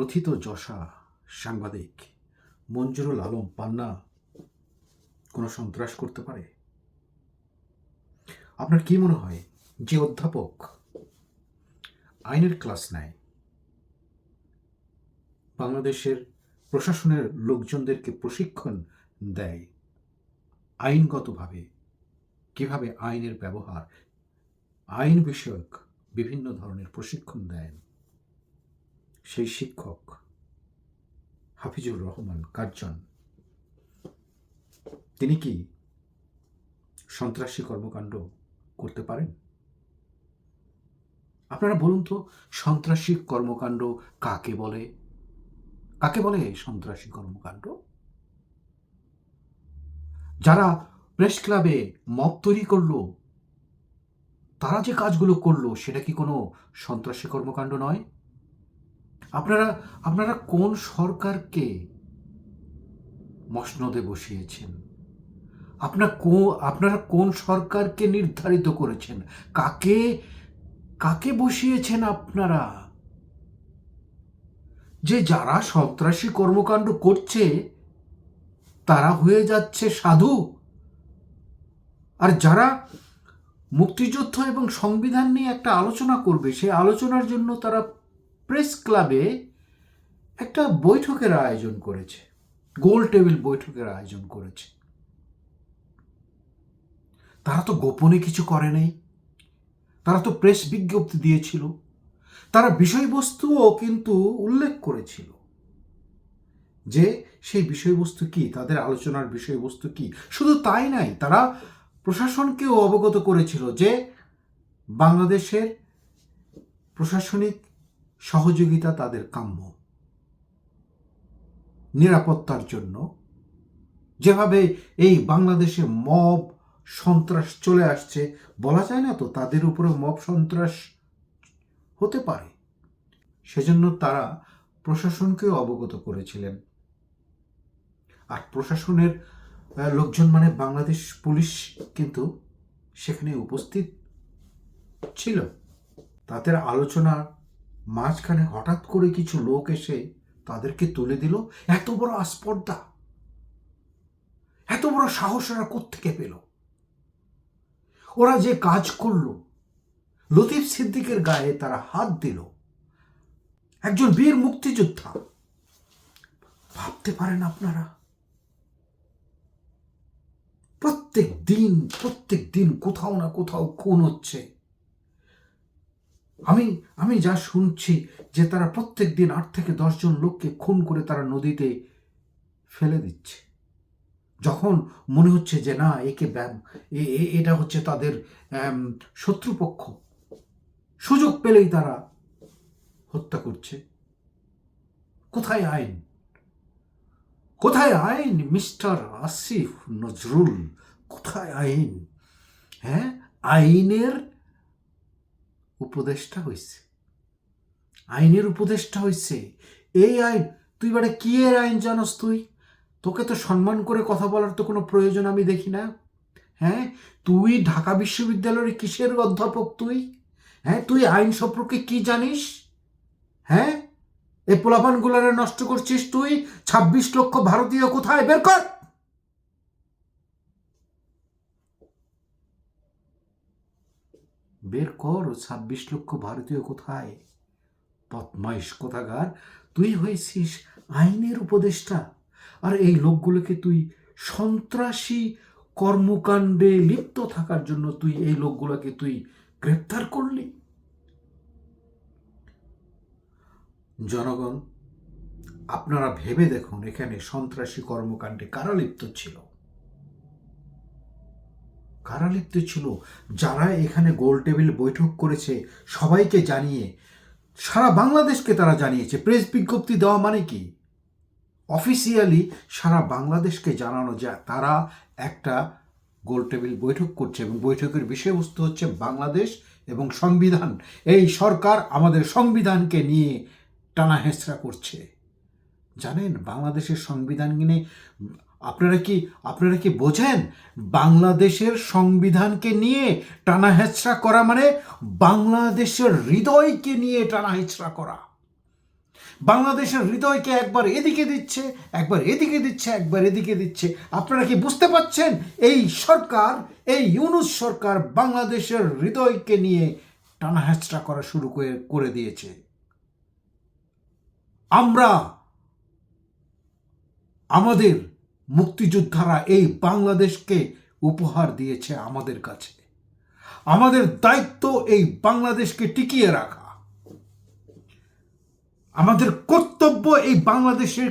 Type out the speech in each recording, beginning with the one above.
প্রথিত যশা, সাংবাদিক মঞ্জুরুল আলম পান্না কোনো সন্ত্রাস করতে পারে? আপনার কি মনে হয় যে অধ্যাপক আইনের ক্লাস নেয়? বাংলাদেশের প্রশাসনের লোকজনদেরকে প্রশিক্ষণ দেয় আইনগতভাবে। কীভাবে আইনের ব্যবহার, আইন বিষয়ক বিভিন্ন ধরনের প্রশিক্ষণ দেন? সেই শিক্ষক হাফিজুর রহমান কার্জন। তিনি কি সন্ত্রাসী কর্মকাণ্ড করতে পারেন? আপনারা বলুন তো, সন্ত্রাসী কর্মকাণ্ড কাকে বলে? কাকে বলে সন্ত্রাসী কর্মকাণ্ড? যারা প্রেস ক্লাবে মত তৈরি করল, তারা যে কাজগুলো করল, সেটা কি কোনো সন্ত্রাসী কর্মকাণ্ড নয়? আপনারা আপনারা কোন সরকারকে মসনদে বসিয়েছেন? আপনার কো, আপনারা কোন সরকারকে নির্ধারিত করেছেন? কাকে কাকে বসিয়েছেন আপনারা? যে যারা সন্ত্রাসী কর্মকাণ্ড করছে, তারা হয়ে যাচ্ছে সাধু। আর যারা মুক্তিযুদ্ধ এবং সংবিধান নিয়ে একটা আলোচনা করবে সেই আলোচনার জন্য তারা প্রেস ক্লাবে একটা বৈঠকের আয়োজন করেছে। গোল টেবিল বৈঠকের আয়োজন করেছে। তারা তো গোপনে কিছু করে নাই। তারা তো প্রেস বিজ্ঞপ্তি দিয়েছিল। তারা বিষয়বস্তুও কিন্তু উল্লেখ করেছিল যে সেই বিষয়বস্তু কি, তাদের আলোচনার বিষয়বস্তু কি। শুধু তাই নাই, তারা প্রশাসনকেও অবগত করেছিল যে বাংলাদেশের প্রশাসনিক সহযোগিতা তাদের কাম্য। নিরাপত্তার জন্য যেভাবে এই বাংলাদেশে মব সন্ত্রাস চলে আসছে, বলা যায় না তো তাদের উপরে মব সন্ত্রাস হতে পারে? সেজন্য তারা প্রশাসনকেও অবগত করেছিলেন। আর প্রশাসনের লোকজন মানে বাংলাদেশ পুলিশ কিন্তু সেখানে উপস্থিত ছিল। তাদের আলোচনার মাঝখানে হঠাৎ করে কিছু লোক এসে তাদেরকে তুলে দিল। এত বড় আস্পর্ধা। এত বড় সাহস ওরা কোত্থেকে পেল? ওরা যে কাজ করল, লতিফ সিদ্দিকের গায়ে তারা হাত দিল। একজন বীর মুক্তিযোদ্ধা। ভাবতে পারেন আপনারা? প্রত্যেক দিন প্রত্যেক দিন কোথাও না কোথাও খুন হচ্ছে। আমি আমি যা শুনছি যে তারা প্রত্যেক দিন আট থেকে দশজন লোককে খুন করে তারা নদীতে ফেলে দিচ্ছে। যখন মনে হচ্ছে যে না, একে ব্যাম এটা হচ্ছে তাদের শত্রুপক্ষ, সুযোগ পেলেই তারা হত্যা করছে। কোথায় আইন? কোথায় আইন, মিস্টার আসিফ নজরুল? কোথায় আইন? হ্যাঁ আইনের উপদেষ্টা হয়েছে আইনের উপদেষ্টা হয়েছে এই আইন, তুই বারে কি এর আইন জানোস তুই? তোকে তো সম্মান করে কথা বলার তো কোনো প্রয়োজন আমি দেখি না। হ্যাঁ তুই ঢাকা বিশ্ববিদ্যালয়ের কিসের অধ্যাপক তুই? হ্যাঁ তুই আইন সম্পর্কে কি জানিস? হ্যাঁ এই পোলাপানগুলারে নষ্ট করছিস তুই? ছাব্বিশ লক্ষ ভারতীয় কোথায়? বের কর! বের কর ছাব্বিশ লক্ষ ভারতীয় কোথায়? বদমাইশ কোথাকার? তুই হয়েছিস আইনের উপদেষ্টা। আর এই লোকগুলোকে তুই সন্ত্রাসী কর্মকাণ্ডে লিপ্ত থাকার জন্য তুই এই লোকগুলোকে তুই গ্রেপ্তার করলি? জনগণ, আপনারা ভেবে দেখুন, এখানে সন্ত্রাসী কর্মকাণ্ডে কারা লিপ্ত ছিল? কারা লিপ্ত ছিল। যারা এখানে গোল টেবিল বৈঠক করেছে, সবাইকে জানিয়ে, সারা বাংলাদেশকে তারা জানিয়েছে। প্রেস বিজ্ঞপ্তি দেওয়া মানে কি? অফিসিয়ালি সারা বাংলাদেশকে জানানো যায় তারা একটা গোল টেবিল বৈঠক করছে এবং বৈঠকের বিষয়বস্তু হচ্ছে বাংলাদেশ এবং সংবিধান। এই সরকার আমাদের সংবিধানকে নিয়ে টানা হেঁচড়া করছে। জানেন, বাংলাদেশের সংবিধান নিয়ে আপনারা কি আপনারা কি বোঝেন? বাংলাদেশের সংবিধানকে নিয়ে টানা হেঁচড়া করা মানে বাংলাদেশের হৃদয়কে নিয়ে টানা হেঁচড়া করা। বাংলাদেশের হৃদয়কে একবার এদিকে দিচ্ছে, একবার এদিকে দিচ্ছে, একবার এদিকে দিচ্ছে। আপনারা কি বুঝতে পাচ্ছেন এই সরকার, এই ইউনুস সরকার বাংলাদেশের হৃদয়কে নিয়ে টানা হ্যাচড়া করা শুরু করে করে দিয়েছে। আমরা, আমাদের মুক্তিযোদ্ধারা এই বাংলাদেশকে উপহার দিয়েছে আমাদের কাছে। আমাদের দায়িত্ব এই বাংলাদেশকে টিকিয়ে রাখা। আমাদের কর্তব্য এই বাংলাদেশের,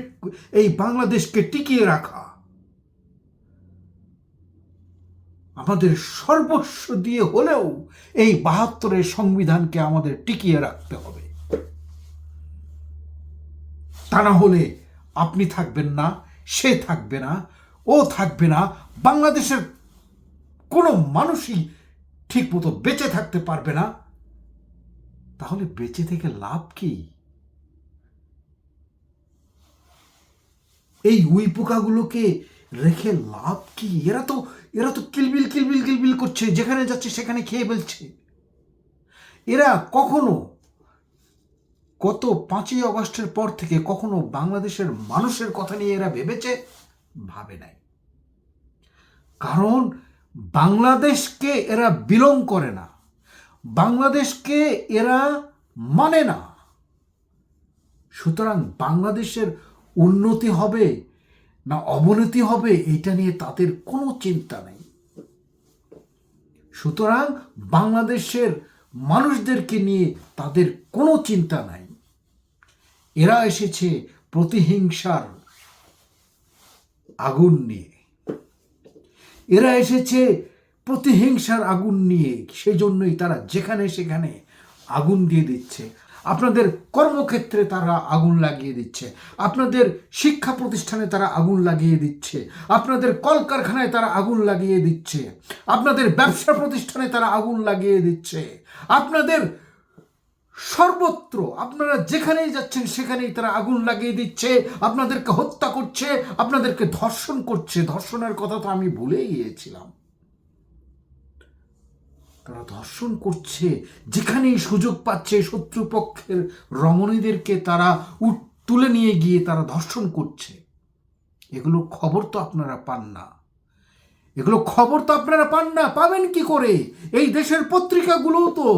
এই বাংলাদেশকে টিকিয়ে রাখা। আমাদের সর্বস্ব দিয়ে হলেও এই বাহাত্তরের সংবিধানকে আমাদের টিকিয়ে রাখতে হবে। তা না হলে আপনি থাকবেন না সে থাকবে না, ও থাকবে না, বাংলাদেশের কোনো মানুষই ঠিকমতো বেঁচে থাকতে পারবে না। তাহলে বেঁচে থেকে লাভ কি? এই উই পোকাগুলোকে রেখে লাভ কি? এরা তো এরা তো কিলবিল কিলবিল কিলবিল করছে, যেখানে যাচ্ছে সেখানে খেয়ে ফেলছে। এরা কখনো গত পাঁচই অগস্টের পর থেকে কখনো বাংলাদেশের মানুষের কথা নিয়ে এরা ভেবেছে, ভাবে নাই। কারণ বাংলাদেশকে এরা বিলং করে না। বাংলাদেশকে এরা মানে না। সুতরাং বাংলাদেশের উন্নতি হবে না অবনতি হবে এটা নিয়ে তাদের কোনো চিন্তা নেই। সুতরাং বাংলাদেশের মানুষদেরকে নিয়ে তাদের কোনো চিন্তা নাই। এরা এসেছে প্রতিহিংসার আগুন নিয়ে। এরা এসেছে প্রতিহিংসার আগুন নিয়ে, সেজন্যই তারা যেখানে সেখানে আগুন দিয়ে দিচ্ছে। আপনাদের কর্মক্ষেত্রে তারা আগুন লাগিয়ে দিচ্ছে। আপনাদের শিক্ষা প্রতিষ্ঠানে তারা আগুন লাগিয়ে দিচ্ছে। আপনাদের কলকারখানায় তারা আগুন লাগিয়ে দিচ্ছে। আপনাদের ব্যবসা প্রতিষ্ঠানে তারা আগুন লাগিয়ে দিচ্ছে। আপনাদের সর্বত্র আপনারা যেখানেই যাচ্ছেন সেখানেই তারা আগুন লাগিয়ে দিচ্ছে, আপনাদেরকে হত্যা করছে, আপনাদেরকে ধর্ষণ করছে। ধর্ষণের কথা তো আমি ভুলেই গিয়েছিলাম। তারা ধর্ষণ করছে, যেখানেই সুযোগ পাচ্ছে শত্রুপক্ষের রমণীদেরকে তারা তুলে নিয়ে গিয়ে তারা ধর্ষণ করছে। এগুলো খবর তো আপনারা পান না। এগুলো খবর তো আপনারা পান না, পাবেন কি করে? এই দেশের পত্রিকাগুলোও তো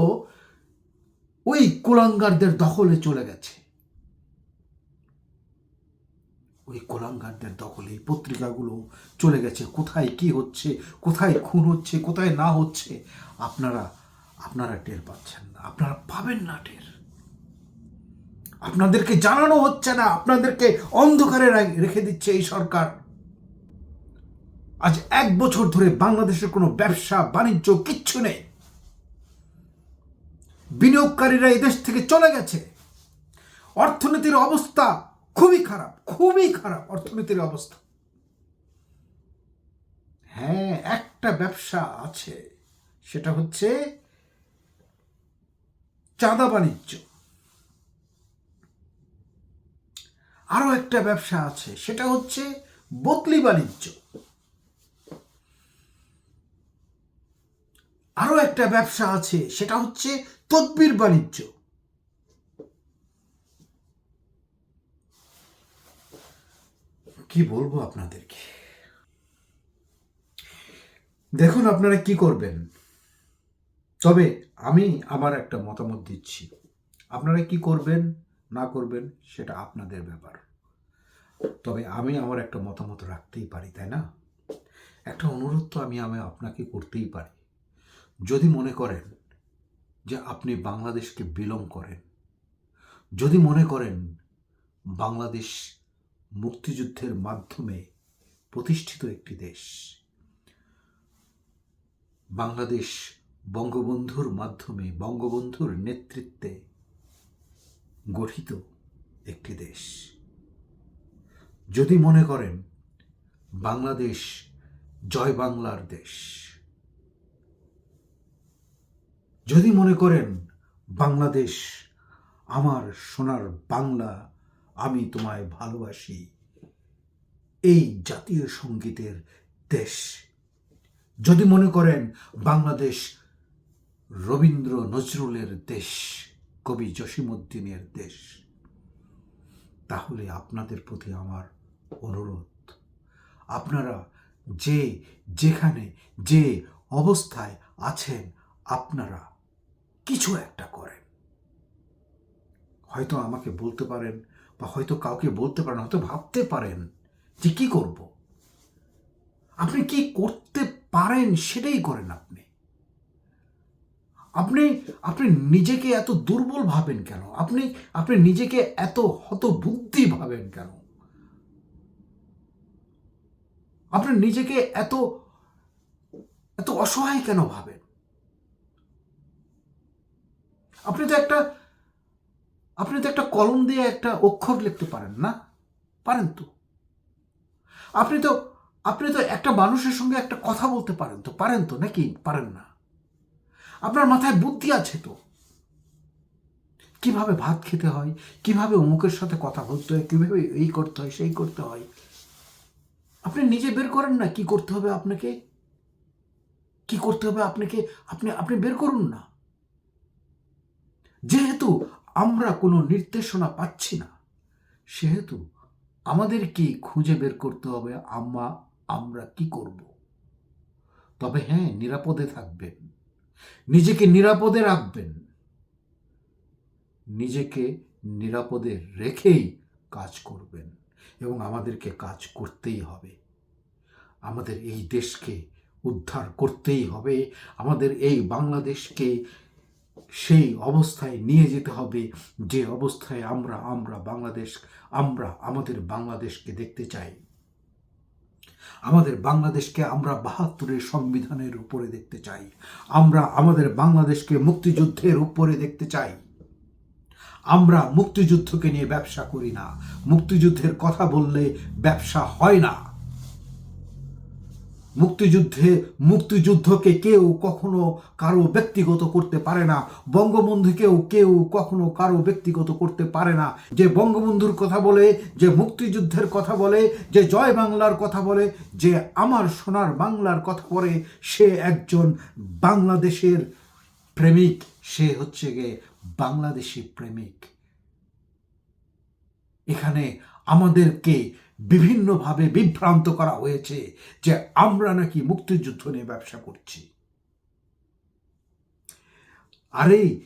ওই কুলাঙ্গারদের দখলে চলে গেছে। ওই কোলাঙ্গারদের দখলে পত্রিকাগুলো চলে গেছে। কোথায় কি হচ্ছে, কোথায় খুন হচ্ছে, কোথায় না হচ্ছে, আপনারা আপনারা টের পাচ্ছেন না। আপনারা পাবেন না টের। আপনাদেরকে জানানো হচ্ছে না, আপনাদেরকে অন্ধকারে রেখে দিচ্ছে এই সরকার। আজ এক বছর ধরে বাংলাদেশের কোনো ব্যবসা, বাণিজ্য কিচ্ছু নেই। বিনিয়োগকারীরা এই দেশ থেকে চলে গেছে। অর্থনীতির অবস্থা খুবই খারাপ খুবই খারাপ অর্থনীতির অবস্থা। হ্যাঁ একটা ব্যবসা আছে, সেটা হচ্ছে চাঁদা বাণিজ্য। আরও একটা ব্যবসা আছে, সেটা হচ্ছে বদলি বাণিজ্য। আরও একটা ব্যবসা আছে, সেটা হচ্ছে তদবির বাণিজ্য। কি বলব আপনাদেরকে? দেখুন আপনারা কি করবেন। তবে আমি আমার একটা মতামত দিচ্ছি। আপনারা কি করবেন, না করবেন, সেটা আপনাদের ব্যাপার। তবে আমি আমার একটা মতামত রাখতেই পারি, তাই না? একটা অনুরোধ তো আমি আমি আপনাকে করতেই পারি। যদি মনে করেন যে আপনি বাংলাদেশকে বিলং করেন, যদি মনে করেন বাংলাদেশ মুক্তিযুদ্ধের মাধ্যমে প্রতিষ্ঠিত একটি দেশ, বাংলাদেশ বঙ্গবন্ধুর মাধ্যমে, বঙ্গবন্ধুর নেতৃত্বে গঠিত একটি দেশ, যদি মনে করেন বাংলাদেশ জয় বাংলার দেশ যদি মনে করেন বাংলাদেশ, আমার সোনার বাংলা, আমি তোমায় ভালোবাসি। এই জাতীয় সঙ্গীতের দেশ। যদি মনে করেন বাংলাদেশ, রবীন্দ্র নজরুলের দেশ, কবি জসিমুদ্দিনের দেশ, তাহলে আপনাদের প্রতি আমার অনুরোধ, আপনারা যে, যেখানে, যে অবস্থায় আছেন আপনারা কিছু একটা করেন। হয়তো আমাকে বলতে পারেন বা হয়তো কাউকে বলতে পারেন, হয়তো ভাবতে পারেন যে কি করব। আপনি কি করতে পারেন সেটাই করেন আপনি। আপনি আপনি নিজেকে এত দুর্বল ভাবেন কেন? আপনি আপনি নিজেকে এত হতবুদ্ধি ভাবেন কেন? আপনি নিজেকে এত এত অসহায় কেন ভাবেন? আপনি তো একটা, আপনি তো একটা কলম দিয়ে একটা অক্ষর লিখতে পারেন না? পারেন তো। আপনি তো আপনি তো একটা মানুষের সঙ্গে একটা কথা বলতে পারেন তো? পারেন তো নাকি? পারেন না। আপনার মাথায় বুদ্ধি আছে তো? কীভাবে ভাত খেতে হয়? কীভাবে অমুকের সাথে কথা বলতে হয়? কীভাবে এই করতে হয়, সেই করতে হয়? আপনি নিজে বের করেন না? কি করতে হবে আপনাকে? কি করতে হবে আপনাকে? আপনি আপনি বের করুন না। যেহেতু আমরা কোনো নির্দেশনা পাচ্ছি না, সেহেতু আমাদের কি খুঁজে বের করতে হবে আমরা আমরা কি করব। তবে হ্যাঁ নিরাপদে থাকবেন। নিজেকে নিরাপদে রাখবেন। নিজেকে নিরাপদে রেখেই কাজ করবেন এবং আমাদেরকে কাজ করতেই হবে। আমাদের এই দেশকে উদ্ধার করতেই হবে। আমাদের এই বাংলাদেশকে সেই অবস্থায় নিয়ে যেতে হবে। যে অবস্থায় আমরা আমরা বাংলাদেশ, আমরা আমাদের বাংলাদেশকে দেখতে চাই। আমাদের বাংলাদেশকে আমরা বাহাত্তরের সংবিধানের উপরে দেখতে চাই। আমরা আমাদের বাংলাদেশকে মুক্তিযুদ্ধের উপরে দেখতে চাই। আমরা মুক্তিযুদ্ধকে নিয়ে ব্যবসা করি না। মুক্তিযুদ্ধের কথা বললে ব্যবসা হয় না। মুক্তিযুদ্ধে মুক্তিযুদ্ধকে কেউ কখনো কারও ব্যক্তিগত করতে পারে না। বঙ্গবন্ধুকেও কেউ কখনো কারও ব্যক্তিগত করতে পারে না। যে বঙ্গবন্ধুর কথা বলে, যে মুক্তিযুদ্ধের কথা বলে, যে জয় বাংলার কথা বলে, যে আমার সোনার বাংলার কথা বলে, সে একজন বাংলাদেশের প্রেমিক। সে হচ্ছে গিয়ে বাংলাদেশি প্রেমিক। এখানে আমাদেরকে বিভিন্নভাবে বিভ্রান্ত করা হয়েছে যে আমরা নাকি মুক্তিযুদ্ধ নিয়ে ব্যবসা করছি। আরে,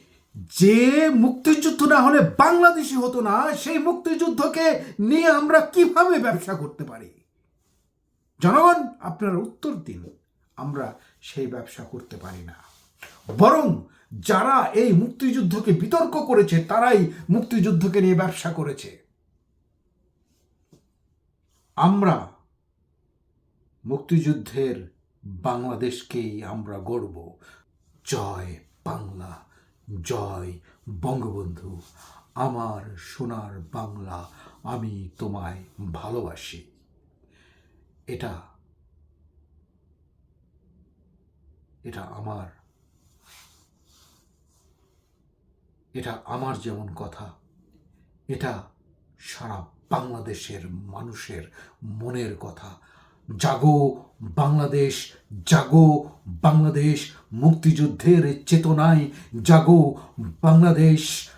যে মুক্তিযুদ্ধ না হলে বাংলাদেশি হতো না, সেই মুক্তিযুদ্ধকে নিয়ে আমরা কীভাবে ব্যবসা করতে পারি? জনগণ, আপনারা উত্তর দিন, আমরা সেই ব্যবসা করতে পারি না। বরং যারা এই মুক্তিযুদ্ধকে বিতর্ক করেছে, তারাই মুক্তিযুদ্ধকে নিয়ে ব্যবসা করেছে। আমরা মুক্তিযুদ্ধের বাংলাদেশকেই আমরা গড়ব। জয় বাংলা, জয় বঙ্গবন্ধু। আমার সোনার বাংলা আমি তোমায় ভালোবাসি। এটা এটা আমার এটা আমার যেমন কথা, এটা সারা বাংলাদেশের মানুষের মনের কথা। জাগো বাংলাদেশ জাগো বাংলাদেশ মুক্তিযুদ্ধের চেতনায় জাগো বাংলাদেশ।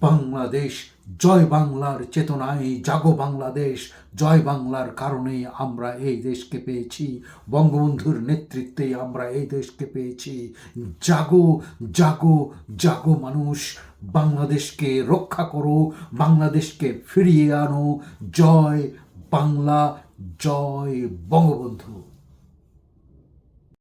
বাংলাদেশ, জয় বাংলার চেতনায় জাগো বাংলাদেশ, জয় বাংলার কারণেই আমরা এই দেশকে পেয়েছি। বঙ্গবন্ধুর নেতৃত্বে আমরা এই দেশকে পেয়েছি। জাগো জাগো জাগো মানুষ, বাংলাদেশকে রক্ষা করো, বাংলাদেশকে ফিরিয়ে আনো। জয় বাংলা, জয় বঙ্গবন্ধু।